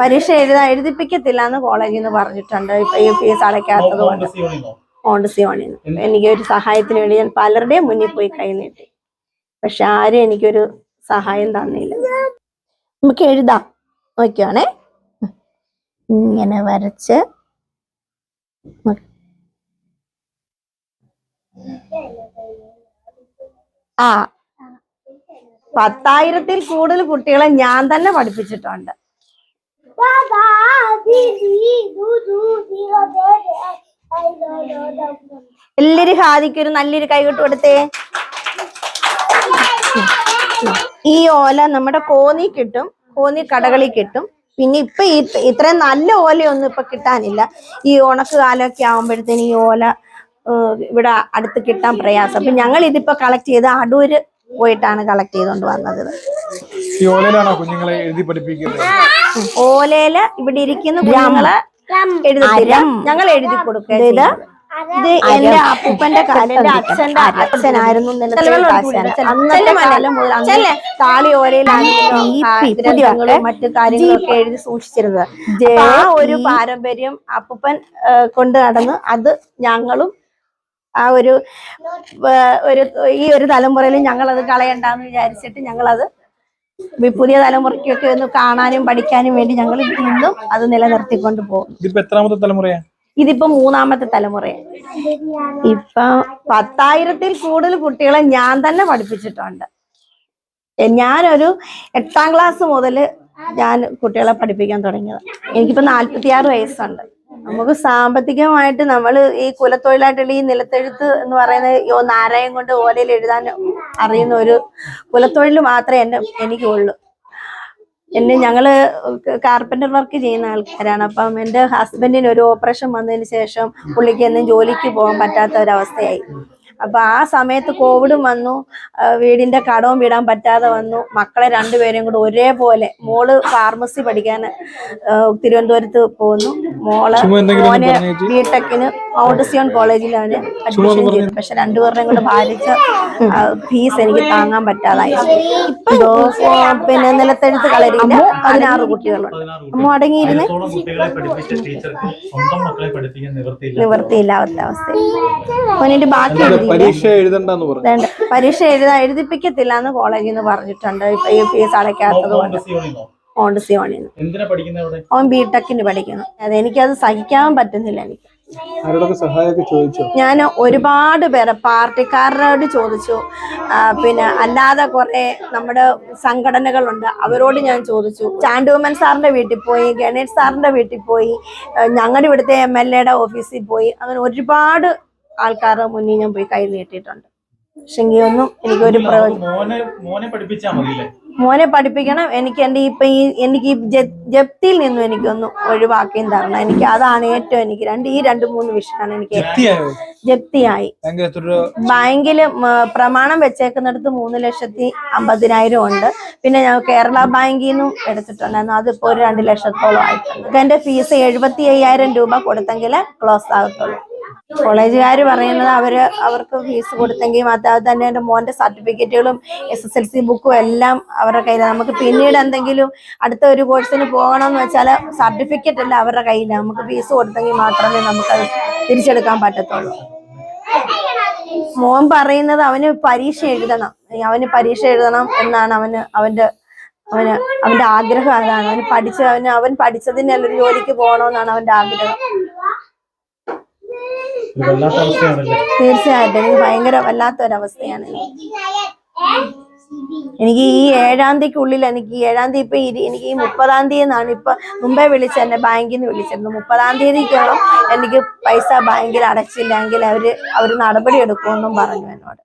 പരീക്ഷ എഴുതാ എഴുതിപ്പിക്കത്തില്ല എന്ന് കോളേജിൽ നിന്ന് പറഞ്ഞിട്ടുണ്ട്. ഇപ്പൊ ഈ ഫീസ് അടയ്ക്കാത്തത് കൊണ്ട്. ഓണ്ട് ഓണിന്ന് എനിക്ക് ഒരു സഹായത്തിന് വേണ്ടി ഞാൻ പലരുടെയും മുന്നിൽ പോയി കൈ നീട്ടി. പക്ഷെ ആരും എനിക്കൊരു സഹായം തന്നില്ല. നമുക്ക് എഴുതാം. നോക്കിയാണേ. ഇങ്ങനെ വരച്ച്. ആ. പത്തായിരത്തിൽ കൂടുതൽ കുട്ടികളെ ഞാൻ തന്നെ പഠിപ്പിച്ചിട്ടുണ്ട്. എല്ലാരും ഹാദിക്ക് ഒരു നല്ലൊരു കൈകൊട്ട് കൊടുത്തേ. ഈ ഓല നമ്മുടെ കോന്നി കിട്ടും കോന്നി കടകളിൽ കിട്ടും. പിന്നെ ഇപ്പൊ ഇത്രയും നല്ല ഓലയൊന്നും ഇപ്പൊ കിട്ടാനില്ല. ഈ ഉണക്ക് കാലമൊക്കെ ആവുമ്പോഴത്തേന് ഈ ഓല ഇവിടെ അടുത്ത് കിട്ടാൻ പ്രയാസം. അപ്പൊ ഞങ്ങൾ ഇതിപ്പോ കളക്ട് ചെയ്ത് അടൂര് പോയിട്ടാണ് കളക്ട് ചെയ്തുകൊണ്ട് വന്നത്. കുഞ്ഞുങ്ങളെ എഴുതി പഠിപ്പിക്കുന്നത്? ഓലയിൽ ഇവിടെ ഇരിക്കുന്ന കുഞ്ഞുങ്ങളെ എഴുതത്തില്ല. ഞങ്ങൾ എഴുതി കൊടുക്കരുത് ഇത് ഇത് എന്റെ അപ്പൂപ്പന്റെ കാലം എന്റെ അച്ഛന്റെ അച്ഛനായിരുന്നു മുതൽ താളി ഓലയിലായിരുന്നു മറ്റു കാര്യങ്ങളൊക്കെ എഴുതി സൂക്ഷിച്ചിരുന്നത്. ആ ഒരു പാരമ്പര്യം അപ്പൂപ്പൻ കൊണ്ട് നടന്ന് അത് ഞങ്ങളും ആ ഒരു ഒരു ഈ ഒരു തലമുറയിൽ ഞങ്ങൾ അത് കളയണ്ടെന്ന് വിചാരിച്ചിട്ട് ഞങ്ങളത് പുതിയ തലമുറയ്ക്കൊക്കെ ഒന്ന് കാണാനും പഠിക്കാനും വേണ്ടി ഞങ്ങൾ ഇന്നും അത് നിലനിർത്തിക്കൊണ്ട് പോകും ഇതിപ്പോ എത്രാമത്തെ തലമുറയാ? ഇതിപ്പോ മൂന്നാമത്തെ തലമുറയാണ് ഇപ്പൊ പത്തായിരത്തിൽ കൂടുതൽ കുട്ടികളെ ഞാൻ തന്നെ പഠിപ്പിച്ചിട്ടുണ്ട്. ഞാനൊരു എട്ടാം ക്ലാസ് മുതൽ ഞാൻ കുട്ടികളെ പഠിപ്പിക്കാൻ തുടങ്ങിയത്. എനിക്കിപ്പോ നാല്പത്തിയാറ് വയസ്സുണ്ട്. നമുക്ക് സാമ്പത്തികമായിട്ട് നമ്മൾ ഈ കുലത്തൊഴിലായിട്ടുള്ള ഈ നിലത്തെഴുത്ത് എന്ന് പറയുന്നത് നാരായം കൊണ്ട് ഓലയിൽ എഴുതാൻ അറിയുന്ന ഒരു കുലത്തൊഴിൽ മാത്രമേ എന്നെ എനിക്കുള്ളൂ. എന്നെ ഞങ്ങൾ കാർപ്പന്റർ വർക്ക് ചെയ്യുന്ന ആൾക്കാരാണ്. അപ്പം എന്റെ ഹസ്ബൻഡിന് ഒരു ഓപ്പറേഷൻ വന്നതിന് ശേഷം പുള്ളിക്ക് എന്നും ജോലിക്ക് പോകാൻ പറ്റാത്ത ഒരവസ്ഥയായി അപ്പൊ ആ സമയത്ത് കോവിഡും വന്നു. വീടിന്റെ കടവും വിടാൻ പറ്റാതെ വന്നു. മക്കളെ രണ്ടുപേരെയും കൂടെ ഒരേപോലെ മോൾ ഫാർമസി പഠിക്കാൻ തിരുവനന്തപുരത്ത് പോകുന്നു മോൾ മോനെ. ബിടെക്കിന് മൗണ്ടസിയോൺ കോളേജിലാണ് അഡ്മിഷൻ ചെയ്തത്. പക്ഷെ രണ്ടുപേരുടെയും കൂടെ ഭാരിച്ച ഫീസ് എനിക്ക് താങ്ങാൻ പറ്റാതായി. ഇപ്പൊ പിന്നെ നിലത്തെഴുത്ത് കളരിയിൽ പതിനാറ് കുട്ടികളുണ്ട്. അമ്മ അടങ്ങിയിരുന്നേ നിവർത്തിയില്ലാത്ത അവസ്ഥ. മോനിന്റെ ബാക്കി? പരീക്ഷ എഴുതണ്ടെന്ന് പറഞ്ഞു. വേണ്ട. പരീക്ഷ എഴുതാ എഴുതിപ്പിക്കത്തില്ല എന്ന് കോളേജിൽ നിന്ന് പറഞ്ഞിട്ടുണ്ട്. ഇപ്പൊ ഈ ഫീസ് അടയ്ക്കാത്തത് കൊണ്ട് മോണ്ടസി യൂണിയനോ? ഓൻ ബിടെക്കിന് പഠിക്കണം അത് എനിക്കത് സഹിക്കാൻ പറ്റുന്നില്ല എനിക്ക്. ഞാൻ ഒരുപാട് പേരെ പാർട്ടിക്കാരോട് ചോദിച്ചു. പിന്നെ അല്ലാതെ കുറെ നമ്മുടെ സംഘടനകളുണ്ട്. അവരോട് ഞാൻ ചോദിച്ചു. ചാണ്ടുവമ്മൻ സാറിന്റെ വീട്ടിൽ പോയി ഗണേഷ് സാറിന്റെ വീട്ടിൽ പോയി ഞങ്ങളുടെ ഇവിടുത്തെ എം എൽ എയുടെ ഓഫീസിൽ പോയി. അങ്ങനെ ഒരുപാട് ആൾക്കാരുടെ മുന്നിൽ ഞാൻ പോയി കൈ നീട്ടിയിട്ടുണ്ട്. പക്ഷെങ്കിൽ ഒന്നും എനിക്കൊരു പ്രയോജനം മോനെ പഠിപ്പിക്കണം. എനിക്ക് എന്റെ ഇപ്പൊ ഈ എനിക്ക് ഈ ജപ്തിയിൽ നിന്നും എനിക്കൊന്ന് ഒഴിവാക്കിയും തരണം. എനിക്ക് അതാണ് ഏറ്റവും എനിക്ക് രണ്ട് ഈ രണ്ട് മൂന്ന് വിഷയമാണ് എനിക്ക് ജപ്തിയായി? ബാങ്കിൽ പ്രമാണം വെച്ചേക്കുന്നിടത്ത് മൂന്ന് ലക്ഷത്തി അമ്പതിനായിരം ഉണ്ട്. പിന്നെ ഞാൻ കേരള ബാങ്കിൽ നിന്നും എടുത്തിട്ടുണ്ടായിരുന്നു. അതിപ്പോ ഒരു രണ്ട് ലക്ഷത്തോളം ആയിട്ടുണ്ട്. എന്റെ ഫീസ് എഴുപത്തി അയ്യായിരം രൂപ കൊടുത്തെങ്കിൽ ക്ലോസ് ആകത്തുള്ളൂ. കോളേജുകാർ പറയുന്നത് അവർ അവർക്ക് ഫീസ് കൊടുത്തെങ്കിൽ മാത്രം അത് തന്നെ എന്റെ മോന്റെ സർട്ടിഫിക്കറ്റുകളും എസ് എസ് എൽ സി ബുക്കും എല്ലാം അവരുടെ കയ്യിൽ നമുക്ക് പിന്നീട് എന്തെങ്കിലും അടുത്ത ഒരു കോഴ്സിന് പോകണമെന്ന് വെച്ചാൽ സർട്ടിഫിക്കറ്റ് അല്ല അവരുടെ കയ്യിലാണ് നമുക്ക് ഫീസ് കൊടുത്തെങ്കിൽ മാത്രമേ നമുക്ക് നമുക്കത് തിരിച്ചെടുക്കാൻ പറ്റത്തുള്ളൂ. മോൻ പറയുന്നത് അവന് പരീക്ഷ എഴുതണം. അവന് പരീക്ഷ എഴുതണം എന്നാണ് അവന് അവന്റെ അവന് അവന്റെ ആഗ്രഹം അതാണ്. അവന് പഠിച്ച അവന് അവൻ പഠിച്ചതിന് നല്ലൊരു ജോലിക്ക് പോകണമെന്നാണ് അവന്റെ ആഗ്രഹം. തീർച്ചയായിട്ടും. എനിക്ക് ഭയങ്കര വല്ലാത്തൊരവസ്ഥയാണ്. എനിക്ക്. ഈ ഏഴാം തീയതിക്കുള്ളിൽ എനിക്ക് ഈ ഏഴാം തീയതി ഇപ്പൊ എനിക്ക് ഈ മുപ്പതാം തീയതി എന്നാണ് ഇപ്പൊ മുമ്പേ വിളിച്ചത് എന്നെ ബാങ്കിൽ നിന്ന് വിളിച്ചിരുന്നു. മുപ്പതാം തീയതിക്കോളം എനിക്ക് പൈസ ബാങ്കിൽ അടച്ചില്ലെങ്കിൽ അവർ അവർ നടപടി എടുക്കുമെന്നും പറഞ്ഞു എന്നോട്.